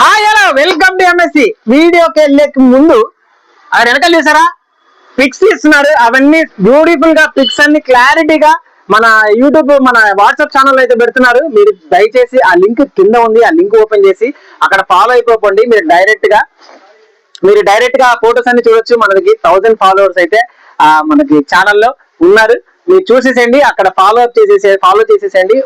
Hi hello welcome to MSC వీడియోకి వెళ్ళే ముందు అది వెనకాల చూసారా? పిక్స్ ఇస్తున్నారు. అవన్నీ బ్యూటిఫుల్గా పిక్స్ అన్ని క్లారిటీగా మన యూట్యూబ్ మన వాట్సాప్ ఛానల్ అయితే పెడుతున్నారు. మీరు దయచేసి ఆ లింక్ కింద ఉంది. ఆ లింక్ ఓపెన్ చేసి అక్కడ ఫాలో అయిపోకండి. మీరు డైరెక్ట్గా మీరు డైరెక్ట్గా ఫోటోస్ అన్ని చూడొచ్చు. మనకి థౌసండ్ ఫాలోవర్స్ అయితే ఆ మనకి ఛానల్లో ఉన్నారు. మీరు చూసేసేయండి. అక్కడ ఫాలో అప్ చేసేసే ఫాలో చేసేసేయండి.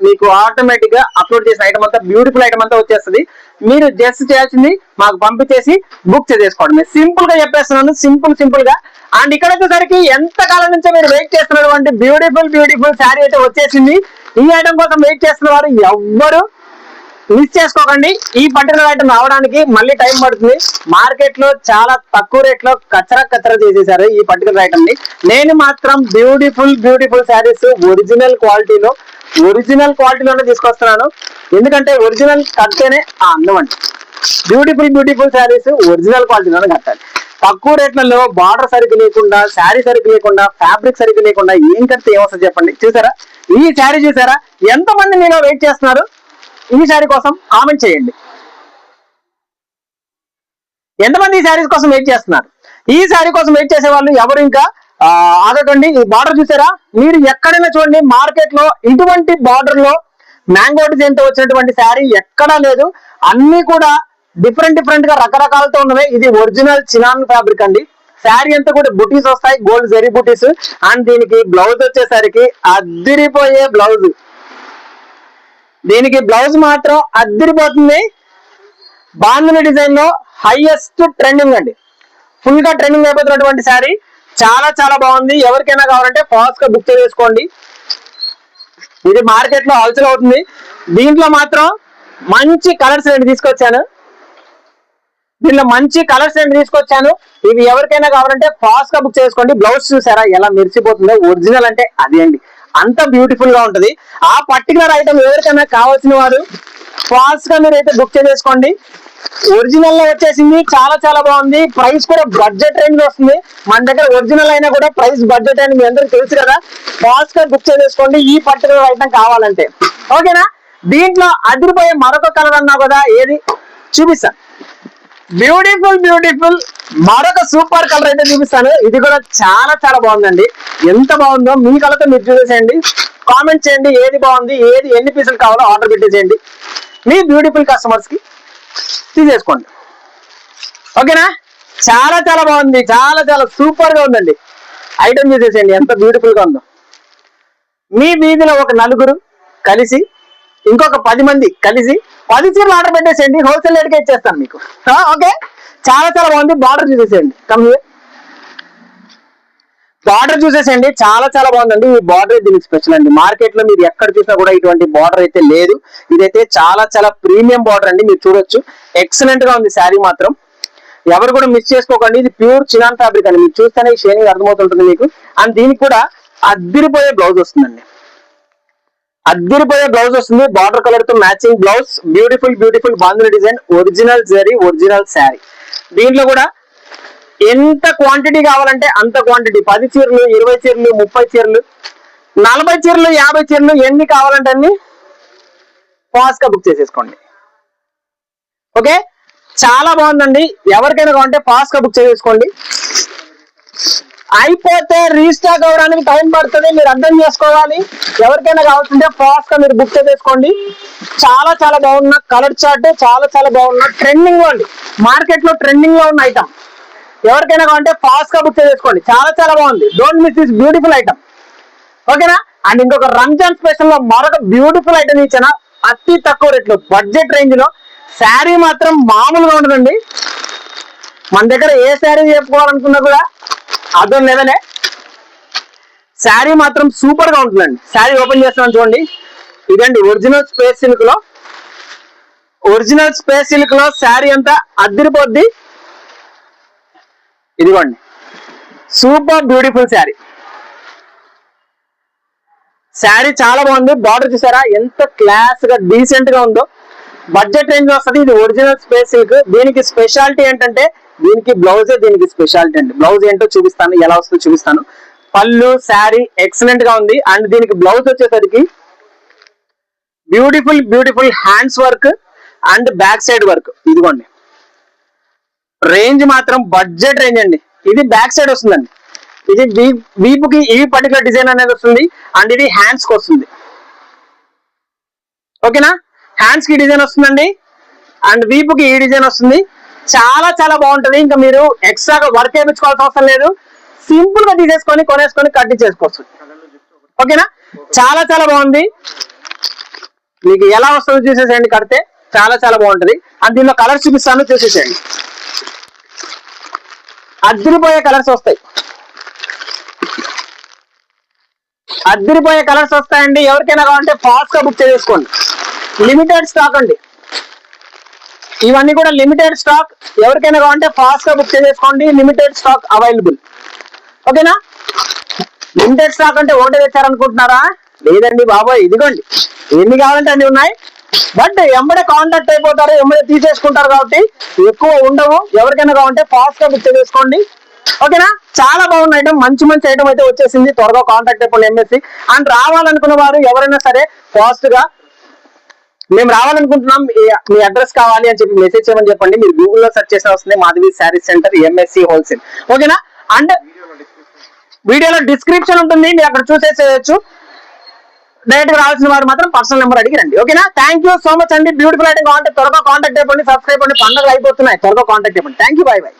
మీకు ఆటోమేటిక్గా అప్లోడ్ చేసిన ఐటమ్ అంతా బ్యూటిఫుల్ ఐటమ్ అంతా వచ్చేస్తుంది. మీరు జస్ట్ చేయాల్సింది మాకు పంపించేసి బుక్ చేసేసుకోవడమే. సింపుల్గా చెప్పేస్తున్నాను సింపుల్ సింపుల్గా. అండ్ ఇక్కడ వచ్చేసరికి ఎంత కాలం నుంచో మీరు వెయిట్ చేస్తున్నటువంటి బ్యూటిఫుల్ బ్యూటిఫుల్ శారీ అయితే వచ్చేసింది. ఈ ఐటమ్ కోసం వెయిట్ చేస్తున్న వారు ఎవ్వరు మిస్ చేసుకోకండి. ఈ పర్టికులర్ ఐటమ్ రావడానికి మళ్ళీ టైం పడుతుంది. మార్కెట్లో చాలా తక్కువ రేట్లో కచ్చరా కచ్చరా చేసేసారు ఈ పర్టికులర్ ఐటమ్ని నేను మాత్రం బ్యూటిఫుల్ బ్యూటిఫుల్ శారీస్ ఒరిజినల్ క్వాలిటీలో ఒరిజినల్ క్వాలిటీలోనే తీసుకొస్తున్నాను. ఎందుకంటే ఒరిజినల్ కడితేనే ఆ అందం అండి. బ్యూటిఫుల్ బ్యూటిఫుల్ శారీస్ ఒరిజినల్ క్వాలిటీలోనే కట్టాలి. తక్కువ రేట్లలో బార్డర్ సరిగ్గా లేకుండా శారీ సరిగ్గా లేకుండా ఫ్యాబ్రిక్ సరిగ్గా లేకుండా ఏం కడితే ఏమొస్తుంది చెప్పండి. చూసారా? ఈ శారీ చూసారా? ఎంతమంది మీరు వెయిట్ చేస్తున్నారు? ఈ శారీ కోసం కామెంట్ చేయండి. ఎంతమంది ఈ శారీస్ కోసం వెయిట్ చేస్తున్నారు? ఈ శారీ కోసం వెయిట్ చేసే వాళ్ళు ఎవరు ఇంకా ఆ, ఆగకండి. ఈ బార్డర్ చూసారా? మీరు ఎక్కడైనా చూడండి మార్కెట్లో ఇటువంటి బార్డర్లో మ్యాంగో డిజైన్తో వచ్చినటువంటి శారీ ఎక్కడా లేదు. అన్ని కూడా డిఫరెంట్ డిఫరెంట్గా రకరకాలతో ఉన్నవి. ఇది ఒరిజినల్ చినాన్ ఫ్యాబ్రిక్ అండి. శారీ అంతా కూడా బుటీస్ వస్తాయి. Gold zari buttis. అండ్ దీనికి బ్లౌజ్ వచ్చేసరికి అద్దిరిపోయే బ్లౌజ్ దీనికి బ్లౌజ్ మాత్రం అద్దరిపోతుంది. బాంధుని డిజైన్లో హైయెస్ట్ ట్రెండింగ్ అండి. ఫుల్గా ట్రెండింగ్ అయిపోతున్నటువంటి శారీ చాలా చాలా బాగుంది. ఎవరికైనా కావాలంటే ఫాస్ట్గా బుక్ చేసుకోండి ఇది మార్కెట్లో హల్చల్ అవుతుంది. దీంట్లో మాత్రం మంచి కలర్స్ రెండు తీసుకొచ్చాను. దీనిలో మంచి కలర్స్ రెండు తీసుకొచ్చాను. ఇవి ఎవరికైనా కావాలంటే ఫాస్ట్గా బుక్ చేసుకోండి బ్లౌజ్ చూసారా? ఎలా మెరిసిపోతుందో? ఒరిజినల్ అంటే అది అండి. అంత బ్యూటిఫుల్గా ఉంటది. ఆ పర్టికులర్ ఐటమ్ ఎవరికైనా కావాల్సిన వారు ఫాస్ట్గా మీరు అయితే బుక్ చేసేసుకోండి. ఒరిజినల్లో వచ్చేసింది చాలా చాలా బాగుంది. ప్రైస్ కూడా బడ్జెట్ రేంజ్ వస్తుంది. మన దగ్గర ఒరిజినల్ అయినా కూడా ప్రైస్ బడ్జెట్ అని మీ అందరికి తెలుసు కదా. ఫాస్ట్గా బుక్ చేసేసుకోండి. ఈ పర్టికులర్ ఐటమ్ కావాలంటే. ఓకేనా దీంట్లో అదిరిపోయే మరొక కలర్ అన్నా కదా ఏది? చూపిస్తా. బ్యూటిఫుల్ బ్యూటిఫుల్ మరొక సూపర్ కలర్ అయితే చూపిస్తాను. ఇది కూడా చాలా చాలా బాగుందండి. ఎంత బాగుందో మీ కలర్తో మీరు చూసేసేయండి. కామెంట్ చేయండి ఏది బాగుంది ఏది ఎన్ని పీసులు కావాలో ఆర్డర్ పెట్టేసేయండి. మీ బ్యూటిఫుల్ కస్టమర్స్కి తీసేసుకోండి. ఓకేనా? చాలా చాలా బాగుంది. చాలా చాలా సూపర్గా ఉందండి. ఐటమ్ చూసేసేయండి ఎంత బ్యూటిఫుల్గా ఉందో. మీ వీధిలో ఒక నలుగురు కలిసి ఇంకొక పది మంది కలిసి పది చీరలు ఆర్డర్ పెట్టేసేయండి హోల్సేల్ రేట్కి ఇచ్చేస్తాను మీకు. ఓకే చాలా చాలా బాగుంది. బార్డర్ చూసేసేయండి. కమ్ బార్డర్ చూసేసేయండి. చాలా చాలా బాగుందండి. ఈ బార్డర్ దీనికి స్పెషల్ అండి. మార్కెట్లో మీరు ఎక్కడ చూసినా కూడా ఇటువంటి బార్డర్ అయితే లేదు. ఇదైతే చాలా చాలా ప్రీమియం బార్డర్ అండి. మీరు చూడొచ్చు. ఎక్సలెంట్గా ఉంది శారీ మాత్రం. ఎవరు కూడా మిస్ చేసుకోకండి. ఇది ప్యూర్ చినాన్ ఫ్యాబ్రిక్ అండి. మీరు చూస్తేనే ఈ షేనింగ్ అర్థమవుతుంటుంది మీకు. అండ్ దీనికి కూడా అద్దిరిపోయే బ్లౌజ్ వస్తుందండి. అద్దరిపోయే బ్లౌజ్ వస్తుంది. బార్డర్ కలర్తో matching blouse beautiful beautiful bandhani design original zari original sari దీంట్లో కూడా ఎంత క్వాంటిటీ కావాలంటే అంత క్వాంటిటీ పది చీరలు ఇరవై చీరలు ముప్పై చీరలు నలభై చీరలు యాభై చీరలు ఎన్ని కావాలంటే అన్ని ఫాస్ట్గా బుక్ చేసేసుకోండి. ఓకే? చాలా బాగుందండి. ఎవరికైనా కావాలంటే ఫాస్ట్గా బుక్ చేసేసుకోండి. అయిపోతే రీస్టాక్ అవడానికి టైం పడుతుంది మీరు అర్థం చేసుకోవాలి. ఎవరికైనా కావాల్సిందే ఫాస్ట్గా మీరు బుక్ చేసేసుకోండి. చాలా చాలా బాగున్న కలర్ చార్ట్ చాలా చాలా బాగున్న ట్రెండింగ్లో మార్కెట్లో ట్రెండింగ్లో ఉన్న ఐటమ్ ఎవరికైనా కావాలంటే ఫాస్ట్గా బుక్ చేసేసుకోండి. చాలా చాలా బాగుంది. Don't miss this beautiful item ఓకేనా అండ్ ఇంకొక రంజాన్ స్పెషల్లో మరొక బ్యూటిఫుల్ ఐటమ్ ఇచ్చిన అతి తక్కువ రేట్లు బడ్జెట్ రేంజ్లో. శారీ మాత్రం మామూలుగా ఉండదండి. మన దగ్గర ఏ శారీ చెప్పుకోవాలనుకున్నా కూడా అర్థం లేదనే? శారీ మాత్రం సూపర్గా ఉంటుందండి. శారీ ఓపెన్ చేస్తున్నాను చూడండి. ఇదండి ఒరిజినల్ స్పేస్ సిల్క్లో ఒరిజినల్ స్పేస్ సిల్క్లో శారీ అంతా అద్దరిపోద్ది. ఇదిగోండి. Super beautiful sari. శారీ చాలా బాగుంది. బార్డర్ చూసారా? ఎంత క్లాస్గా డీసెంట్గా ఉందో. బడ్జెట్ రేంజ్ వస్తుంది ఇది ఒరిజినల్ స్పేస్ సిల్క్. దీనికి స్పెషాలిటీ ఏంటంటే దీనికి బ్లౌజే దీనికి స్పెషాలిటీ అండి. బ్లౌజ్ ఏంటో చూపిస్తాను ఎలా వస్తుందో చూపిస్తాను. పళ్ళు శారీ ఎక్సలెంట్గా ఉంది. అండ్ దీనికి బ్లౌజ్ వచ్చేసరికి beautiful beautiful hands work and back side work ఇదిగోండి. రేంజ్ మాత్రం బడ్జెట్ రేంజ్ అండి. ఇది బ్యాక్ సైడ్ వస్తుందండి. ఇది వీపుకి ఈ పర్టికులర్ డిజైన్ అనేది వస్తుంది. అండ్ ఇది హ్యాండ్స్కి వస్తుంది. ఓకేనా? హ్యాండ్స్కి డిజైన్ వస్తుందండి. అండ్ వీపుకి ఈ డిజైన్ వస్తుంది. చాలా చాలా బాగుంటది. ఇంకా మీరు ఎక్స్ట్రాగా వర్క్ వేయించుకోవాల్సిన అవసరం లేదు. సింపుల్గా తీసేసుకొని కొనేసుకొని కట్ చేసుకోవచ్చు ఓకేనా చాలా చాలా బాగుంది. మీకు ఎలా వస్తుందో చూసేసేయండి కడితే. చాలా చాలా బాగుంటది. అండ్ దీనిలో కలర్స్ చూపిస్తాను చూసేసేయండి. అద్దరిపోయే కలర్స్ వస్తాయి. అద్దరిపోయే కలర్స్ వస్తాయండి. ఎవరికైనా కావాలంటే ఫాస్ట్గా బుక్ చేసుకోండి లిమిటెడ్ స్టాక్ అండి. ఇవన్నీ కూడా లిమిటెడ్ స్టాక్ ఎవరికైనా కావాలంటే ఫాస్ట్గా బుక్ చేసుకోండి లిమిటెడ్ స్టాక్ అవైలబుల్ ఓకేనా? లిమిటెడ్ స్టాక్ అంటే ఒకటే తెచ్చారనుకుంటున్నారా? లేదండి బాబాయ్ ఇదిగోండి. ఎన్ని కావాలంటే అన్ని ఉన్నాయి. బట్ ఎంబడే కాంటాక్ట్ అయిపోతారు ఎంబడే తీసేసుకుంటారు కాబట్టి ఎక్కువ ఉండవు. ఎవరికైనా కావాలంటే ఫాస్ట్గా బుక్ చేసుకోండి ఓకేనా? చాలా బాగున్న ఐటమ్. మంచి మంచి ఐటమ్ అయితే వచ్చేసింది. త్వరగా కాంటాక్ట్ అయిపోయింది ఎంఎస్సి అండ్ రావాలనుకున్న వారు ఎవరైనా సరే ఫాస్ట్గా మేము రావాలనుకుంటున్నాం మీ అడ్రస్ కావాలి అని చెప్పి మెసేజ్ చేయమని చెప్పండి. మీరు గూగుల్లో సెర్చ్ చేసిన వస్తుంది Madhavi saris centre MSC wholesale ఓకేనా అండ్ వీడియోలో డిస్క్రిప్షన్ ఉంటుంది మీరు అక్కడ చూసేసేయచ్చు. డైరెక్ట్గా రావాల్సిన వారు మాత్రం పర్సనల్ నెంబర్ అడిగి రండి. ఓకేనా థ్యాంక్ యూ సో మచ్ అండి. బ్యూటిఫుల్ అయితే కాంటాక్ట్ త్వరగా కాంటాక్ట్ అయిపోండి సబ్స్క్రైబ్ అండి పండుగలు అయిపోతున్నాయి. త్వరగా కాంటాక్ట్ అయిపోండి. Thank you by by